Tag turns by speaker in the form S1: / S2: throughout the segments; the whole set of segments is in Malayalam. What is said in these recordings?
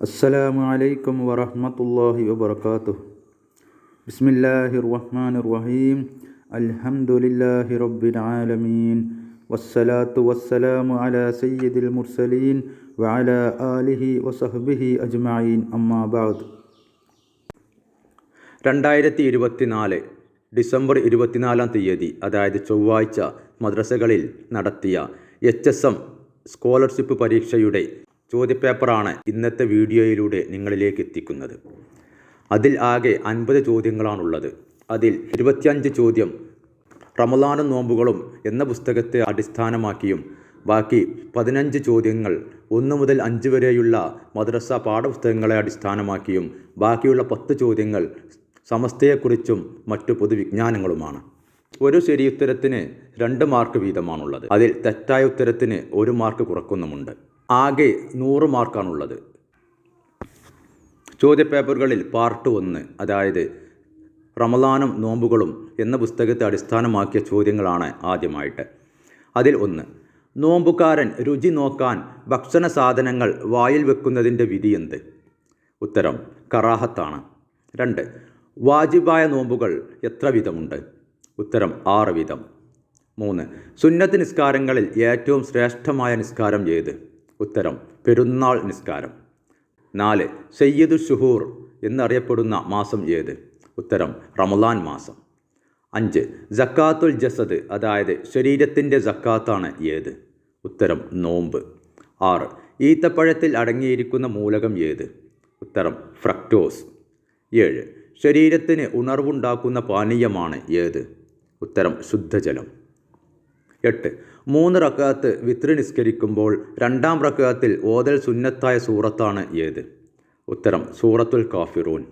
S1: അസ്സലാമു അലൈക്കും വറഹ്മത്തുള്ളാഹി വബർക്കാത്തു ബിസ്മില്ലാഹിർ റഹ്മാനിർ റഹീം അൽഹംദുലില്ലാഹി റബ്ബിൽ ആലമീൻ. വസ്സലാത്തു വസ്സലാമു അലാ സയ്യിദിൽ മുർസലീൻ വഅലാ ആലിഹി വസഹ്ബിഹി അജ്മഈൻ. അമ്മാ ബഅദ്.
S2: രണ്ടായിരത്തി ഇരുപത്തിനാല് ഡിസംബർ ഇരുപത്തിനാലാം തീയതി അതായത് ചൊവ്വാഴ്ച മദ്രസകളിൽ നടത്തിയ എച്ച് എസ് എം സ്കോളർഷിപ്പ് പരീക്ഷയുടെ ചോദ്യപേപ്പറാണ് ഇന്നത്തെ വീഡിയോയിലൂടെ നിങ്ങളിലേക്ക് എത്തിക്കുന്നത്. അതിൽ ആകെ അൻപത് ചോദ്യങ്ങളാണുള്ളത്. അതിൽ ഇരുപത്തിയഞ്ച് ചോദ്യം റമദാനും നോമ്പുകളും എന്ന പുസ്തകത്തെ അടിസ്ഥാനമാക്കിയും ബാക്കി പതിനഞ്ച് ചോദ്യങ്ങൾ ഒന്ന് മുതൽ അഞ്ച് വരെയുള്ള മദ്രസ പാഠപുസ്തകങ്ങളെ അടിസ്ഥാനമാക്കിയും ബാക്കിയുള്ള പത്ത് ചോദ്യങ്ങൾ സമസ്തയെക്കുറിച്ചും മറ്റു പൊതുവിജ്ഞാനങ്ങളുമാണ്. ഒരു ശരിയുത്തരത്തിന് രണ്ട് മാർക്ക് വീതമാണുള്ളത്. അതിൽ തെറ്റായ ഉത്തരത്തിന് ഒരു മാർക്ക് കുറക്കുന്നുമുണ്ട്. ആകെ നൂറ് മാർക്കാണുള്ളത്. ചോദ്യപേപ്പറുകളിൽ പാർട്ട് ഒന്ന് അതായത് റമദാനും നോമ്പുകളും എന്ന പുസ്തകത്തെ അടിസ്ഥാനമാക്കിയ ചോദ്യങ്ങളാണ് ആദ്യമായിട്ട്. അതിൽ ഒന്ന് നോമ്പുകാരൻ രുചി നോക്കാൻ ഭക്ഷണ സാധനങ്ങൾ വായിൽ വെക്കുന്നതിന്റെ വിധി എന്ത്? ഉത്തരം കറാഹത്താണ്. രണ്ട് വാജിബായ നോമ്പുകൾ എത്ര വിധമുണ്ട് ഉത്തരം ആറ് വിധം മൂന്ന് സുന്നത്ത് നിസ്കാരങ്ങളിൽ ഏറ്റവും ശ്രേഷ്ഠമായ നിസ്കാരം ഏത്? ഉത്തരം പെരുന്നാൾ നിസ്കാരം. നാല് സയ്യിദു ഷുഹൂർ എന്നറിയപ്പെടുന്ന മാസം ഏത്? ഉത്തരം റമലാൻ മാസം. അഞ്ച് ജക്കാത്തുൽ ജസദ് അതായത് ശരീരത്തിന്റെ ജക്കാത്താണ് ഏത്? ഉത്തരം നോമ്പ്. ആറ് ഈത്തപ്പഴത്തിൽ അടങ്ങിയിരിക്കുന്ന മൂലകം ഏത്? ഉത്തരം ഫ്രക്ടോസ്. ഏഴ് ശരീരത്തിന് ഉണർവുണ്ടാക്കുന്ന പാനീയമാണ് ഏത്? ഉത്തരം ശുദ്ധജലം. എട്ട് മൂന്ന് റക്കാത്ത് വിത്രി നിസ്കരിക്കുമ്പോൾ രണ്ടാം റക്കാത്തിൽ ഓതൽ സുന്നത്തായ സൂറത്താണ് ഏത്? ഉത്തരം സൂറത്തുൽ കാഫിറൂൻ.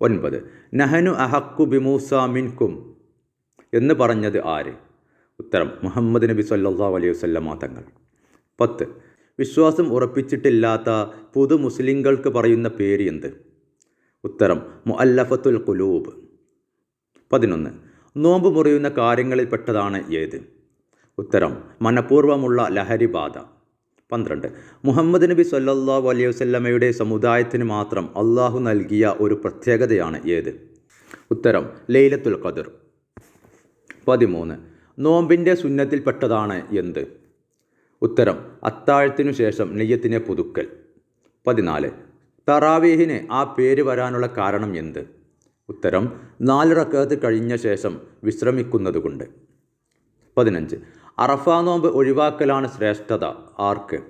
S2: ഒൻപത് നഹനു അഹക്കു ബിമൂസ മിൻകും. എന്ന് പറഞ്ഞത് ആര്? ഉത്തരം മുഹമ്മദ് നബി സല്ലാ അലൈഹി വല്ലമ തങ്ങൾ. പത്ത് വിശ്വാസം ഉറപ്പിച്ചിട്ടില്ലാത്ത പുതു മുസ്ലിങ്ങൾക്ക് പറയുന്ന പേര് എന്ത്? ഉത്തരം മുഅല്ലഫത്തുൽ കുലൂബ് പതിനൊന്ന് നോമ്പ് മുറിയുന്ന കാര്യങ്ങളിൽപ്പെട്ടതാണ് ഏത്? ഉത്തരം മനഃപൂർവമുള്ള ലഹരിബാധ പന്ത്രണ്ട് മുഹമ്മദ് നബി സല്ലാഹു അലൈഹി വസല്ലമയുടെ സമുദായത്തിന് മാത്രം അള്ളാഹു നൽകിയ ഒരു പ്രത്യേകതയാണ് ഏത്? ഉത്തരം ലൈലത്തുൽ ഖദർ. പതിമൂന്ന് നോമ്പിന്റെ സുന്നത്തിൽപ്പെട്ടതാണ് എന്ത്? ഉത്തരം അത്താഴത്തിനു ശേഷം നെയ്യത്തിനെ പുതുക്കൽ. പതിനാല് തറാവീഹിന് ആ പേര് വരാനുള്ള കാരണം എന്ത്? ഉത്തരം നാല് റക്കത്ത് കഴിഞ്ഞ ശേഷം വിശ്രമിക്കുന്നതുകൊണ്ട്. പതിനഞ്ച് അറഫ നോമ്പ് ഒഴിവാക്കലാണ് ശ്രേഷ്ഠത. ആർക്ക്?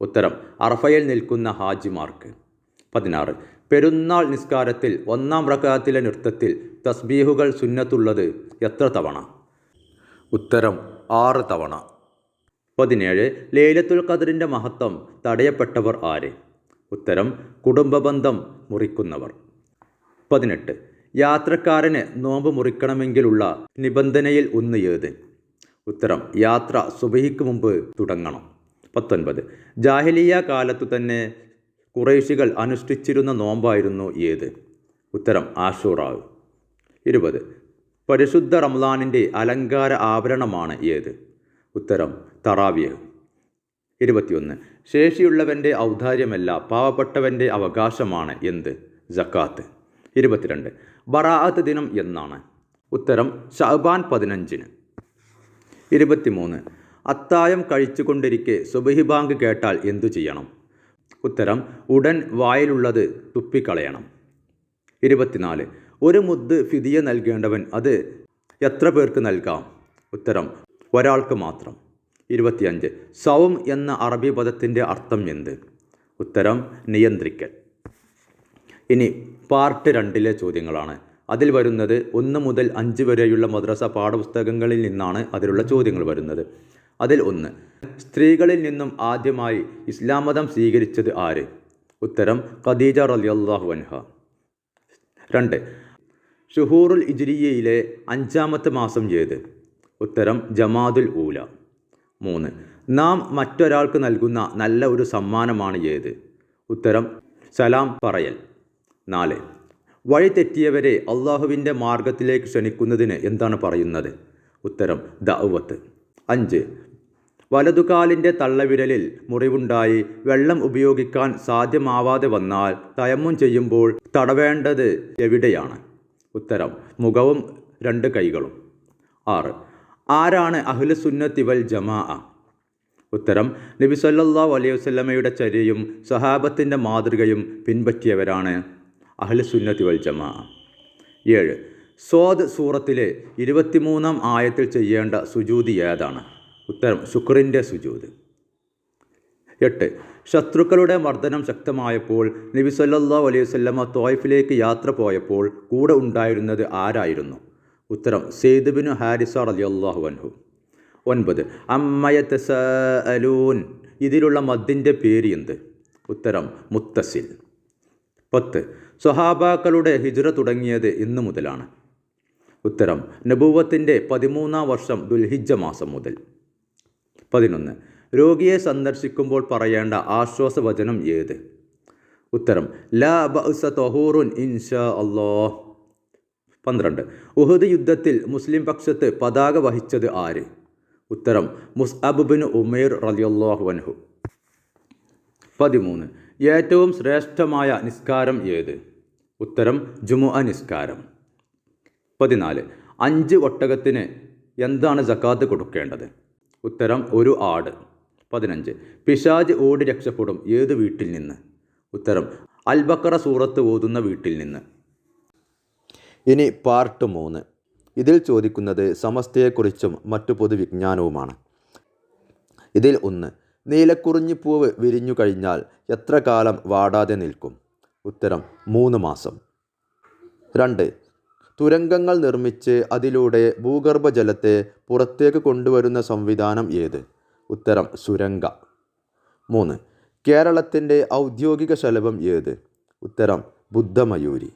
S2: ഉത്തരം അറഫയിൽ നിൽക്കുന്ന ഹാജിമാർക്ക്. പതിനാറ് പെരുന്നാൾ നിസ്കാരത്തിൽ ഒന്നാം റക്കാത്തിലെ നൃത്തത്തിൽ തസ്ബീഹുകൾ സുന്നത്തുള്ളത് എത്ര തവണ? ഉത്തരം ആറ് തവണ. പതിനേഴ് ലേലത്തുൽ ഖദറിന്റെ മഹത്വം തടയപ്പെട്ടവർ ആര്? ഉത്തരം കുടുംബബന്ധം മുറിക്കുന്നവർ. പതിനെട്ട് യാത്രക്കാരന് നോമ്പ് മുറിക്കണമെങ്കിലുള്ള നിബന്ധനയിൽ ഒന്ന് ഏത്? ഉത്തരം യാത്ര സുബഹിക്ക് മുമ്പ് തുടങ്ങണം. പത്തൊൻപത് ജാഹിലിയ കാലത്തു തന്നെ കുറേശികൾ അനുഷ്ഠിച്ചിരുന്ന നോമ്പായിരുന്നു ഏത്? ഉത്തരം ആഷൂറാവ്. ഇരുപത് പരിശുദ്ധ റംലാനിന്റെ അലങ്കാര ആഭരണമാണ് ഏത്? ഉത്തരം തറാവിയഹ് ഇരുപത്തിയൊന്ന് ശേഷിയുള്ളവന്റെ ഔദാര്യമല്ല പാവപ്പെട്ടവന്റെ അവകാശമാണ് എന്ത്? ജക്കാത്ത്. ഇരുപത്തിരണ്ട് ബറാഅത്ത് ദിനം എന്നാണ്. ഉത്തരം ഷഹബാൻ പതിനഞ്ചിന്. ഇരുപത്തിമൂന്ന്. അത്തായം കഴിച്ചുകൊണ്ടിരിക്കെ സുബഹി ബാങ്ക് കേട്ടാൽ എന്തു ചെയ്യണം? ഉത്തരം ഉടൻ വായിലുള്ളത് തുപ്പിക്കളയണം. ഇരുപത്തിനാല്. ഒരു മുദ് ഫിദിയ നൽകേണ്ടവൻ അത് എത്ര പേർക്ക് നൽകാം? ഉത്തരം ഒരാൾക്ക് മാത്രം. ഇരുപത്തിയഞ്ച്. സൗം എന്ന അറബി പദത്തിന്റെ അർത്ഥം എന്ത്? ഉത്തരം നിയന്ത്രിക്കൽ. ഇനി പാർട്ട് രണ്ടിലെ ചോദ്യങ്ങളാണ്. അതിൽ വരുന്നത് ഒന്ന് മുതൽ അഞ്ച് വരെയുള്ള മദ്രസ പാഠപുസ്തകങ്ങളിൽ നിന്നാണ് അതിലുള്ള ചോദ്യങ്ങൾ വരുന്നത്. അതിൽ ഒന്ന് സ്ത്രീകളിൽ നിന്നും ആദ്യമായി ഇസ്ലാം മതം സ്വീകരിച്ചത് ആര്? ഉത്തരം ഖദീജ റലിയല്ലാഹു അൻഹ. രണ്ട് ഷുഹൂറുൽ ഇജ്രിയയിലെ അഞ്ചാമത്തെ മാസം ഏത്? ഉത്തരം ജമാദുൽ ഊല. മൂന്ന് നാം മറ്റൊരാൾക്ക് നൽകുന്ന നല്ല ഒരു സമ്മാനമാണ് ഏത്? ഉത്തരം സലാം പറയൽ. നാല് വഴി തെറ്റിയവരെ അള്ളാഹുവിന്റെ മാർഗത്തിലേക്ക് ക്ഷണിക്കുന്നതിന് എന്താണ് പറയുന്നത്? ഉത്തരം ദഅവത്ത്. അഞ്ച് വലതുകാലിന്റെ തള്ളവിരലിൽ മുറിവുണ്ടായി വെള്ളം ഉപയോഗിക്കാൻ സാധ്യമാവാതെ വന്നാൽ തയമ്മും ചെയ്യുമ്പോൾ തടവേണ്ടത് എവിടെയാണ്? ഉത്തരം മുഖവും രണ്ട് കൈകളും. ആറ് ആരാണ് അഹ്ലു സുന്നത്തി വൽ ജമാ ഉത്തരം നബി സല്ലാ അലൈഹി വസല്ലമയുടെ ചര്യയും സഹാബത്തിന്റെ മാതൃകയും പിൻപറ്റിയവരാണ്. അഹ്ലു സുന്നത്തി വൽ ജമാ. ഏഴ് സ്വാദ് സൂറത്തിലെ ഇരുപത്തിമൂന്നാം ആയത്തിൽ ചെയ്യേണ്ട സുജൂതി ഏതാണ്? ഉത്തരം ശുക്രിന്റെ സുജൂത്. എട്ട് ശത്രുക്കളുടെ മർദ്ദനം ശക്തമായപ്പോൾ നബി സല്ലാ അലൈഹി വസല്ലമ തോയ്ഫിലേക്ക് യാത്ര പോയപ്പോൾ കൂടെ ഉണ്ടായിരുന്നത് ആരായിരുന്നു? ഉത്തരം സെയ്ദ് ബിൻ ഹാരിസ റളിയല്ലാഹു അൻഹു. ഒൻപത് അമ്മയത്തസഅലൂൻ ഇതിലുള്ള മദ്ദിന്റെ പേര് എന്ത്? ഉത്തരം മുത്തസിൽ. പത്ത് സ്വഹാബാക്കളുടെ ഹിജ്റ തുടങ്ങിയത് ഇന്നു മുതലാണ്. ഉത്തരം നബൂവത്തിന്റെ പതിമൂന്നാം വർഷം ദുൽഹിജ്ജ മാസം മുതൽ. പതിനൊന്ന് രോഗിയെ സന്ദർശിക്കുമ്പോൾ പറയേണ്ട ആശ്വാസവചനം ഏത്? ഉത്തരം ലാ ബഅസ ഇൻഷാ അല്ലോ പന്ത്രണ്ട് ഉഹദ് യുദ്ധത്തിൽ മുസ്ലിം പക്ഷത്ത് പതാക വഹിച്ചത് ആര്? ഉത്തരം മുസ്അബ് ബിൻ ഉമേർ റളിയല്ലാഹു അൻഹു. പതിമൂന്ന് ഏറ്റവും ശ്രേഷ്ഠമായ നിസ്കാരം ഏത്? ഉത്തരം ജുമുഅ നിസ്കാരം. പതിനാല് അഞ്ച് ഒട്ടകത്തിന് എന്താണ് ജക്കാത്ത് കൊടുക്കേണ്ടത്? ഉത്തരം ഒരു ആട്. പതിനഞ്ച് പിശാജ് ഓടി രക്ഷപ്പെടും ഏത് വീട്ടിൽ നിന്ന്? ഉത്തരം അൽബക്കറ സൂറത്ത് ഓതുന്ന വീട്ടിൽ നിന്ന്.
S3: ഇനി പാർട്ട് മൂന്ന്. ഇതിൽ ചോദിക്കുന്നത് സമസ്തയെക്കുറിച്ചും മറ്റു പൊതുവിജ്ഞാനവുമാണ്. ഇതിൽ ഒന്ന് നീലക്കുറിഞ്ഞിപ്പൂവ് വിരിഞ്ഞു കഴിഞ്ഞാൽ എത്ര കാലം വാടാതെ നിൽക്കും? ഉത്തരം മൂന്ന് മാസം. രണ്ട് തുരങ്കങ്ങൾ നിർമ്മിച്ച് അതിലൂടെ ഭൂഗർഭജലത്തെ പുറത്തേക്ക് കൊണ്ടുവരുന്ന സംവിധാനം ഏത്? ഉത്തരം സുരംഗ. മൂന്ന് കേരളത്തിന്റെ ഔദ്യോഗിക ശലഭം ഏത്? ഉത്തരം ബുദ്ധമയൂരി.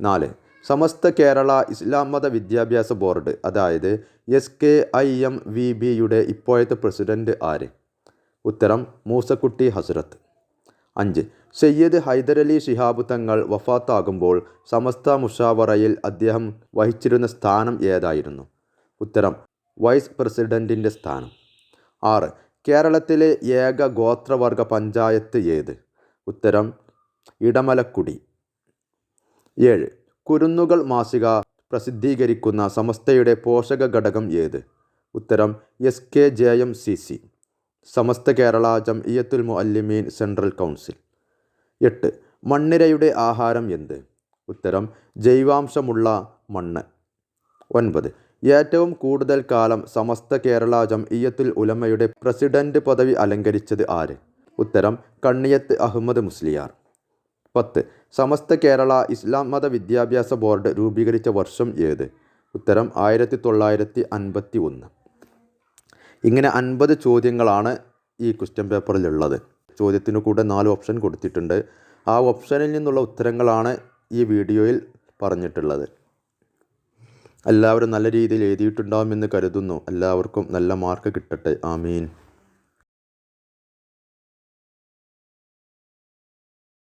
S3: നാല് സമസ്ത കേരള ഇസ്ലാം മത വിദ്യാഭ്യാസ ബോർഡ് അതായത് S K I M V ബിയുടെ ഇപ്പോഴത്തെ പ്രസിഡന്റ് ആര്? ഉത്തരം മൂസക്കുട്ടി ഹസ്രത്ത്. അഞ്ച്. സയ്യിദ് ഹൈദരലി ശിഹാബ് തങ്ങൾ വഫാത്താകുമ്പോൾ സമസ്ത മുഷാവറയിൽ അദ്ദേഹം വഹിച്ചിരുന്ന സ്ഥാനം ഏതായിരുന്നു? ഉത്തരം വൈസ് പ്രസിഡന്റിന്റെ സ്ഥാനം. ആറ്. കേരളത്തിലെ ഏക ഗോത്രവർഗ പഞ്ചായത്ത് ഏത്? ഉത്തരം ഇടമലക്കുടി. ഏഴ്. കുരുന്നുകൾ മാസിക പ്രസിദ്ധീകരിക്കുന്ന സമസ്തയുടെ പോഷക ഘടകം ഏത്? ഉത്തരം S K J M C C. Samastha Kerala Jamiyyathul Muallimeen central council. എട്ട്. മണ്ണിരയുടെ ആഹാരം എന്ത്? ഉത്തരം ജൈവാംശമുള്ള മണ്ണ്. ഒൻപത്. ഏറ്റവും കൂടുതൽ കാലം സമസ്ത കേരള ജംഇയത്തുൽ ഉലമയുടെ പ്രസിഡന്റ് പദവി അലങ്കരിച്ചത് ആര്? ഉത്തരം കണ്ണിയത്ത് അഹമ്മദ് മുസ്ലിയാർ. പത്ത്. സമസ്ത കേരള ഇസ്ലാം മത വിദ്യാഭ്യാസ ബോർഡ് രൂപീകരിച്ച വർഷം ഏത്? ഉത്തരം ആയിരത്തി തൊള്ളായിരത്തി അൻപത്തി ഒന്ന് ഇങ്ങനെ അൻപത് ചോദ്യങ്ങളാണ് ഈ ക്വസ്റ്റ്യൻ പേപ്പറിലുള്ളത് ചോദ്യത്തിന് കൂടെ നാല് ഓപ്ഷൻ കൊടുത്തിട്ടുണ്ട്. ആ ഓപ്ഷനിൽ നിന്നുള്ള ഉത്തരങ്ങളാണ് ഈ വീഡിയോയിൽ പറഞ്ഞിട്ടുള്ളത്. എല്ലാവരും നല്ല രീതിയിൽ എഴുതിയിട്ടുണ്ടാകുമെന്ന് കരുതുന്നു. എല്ലാവർക്കും നല്ല മാർക്ക് കിട്ടട്ടെ. ആമീൻ.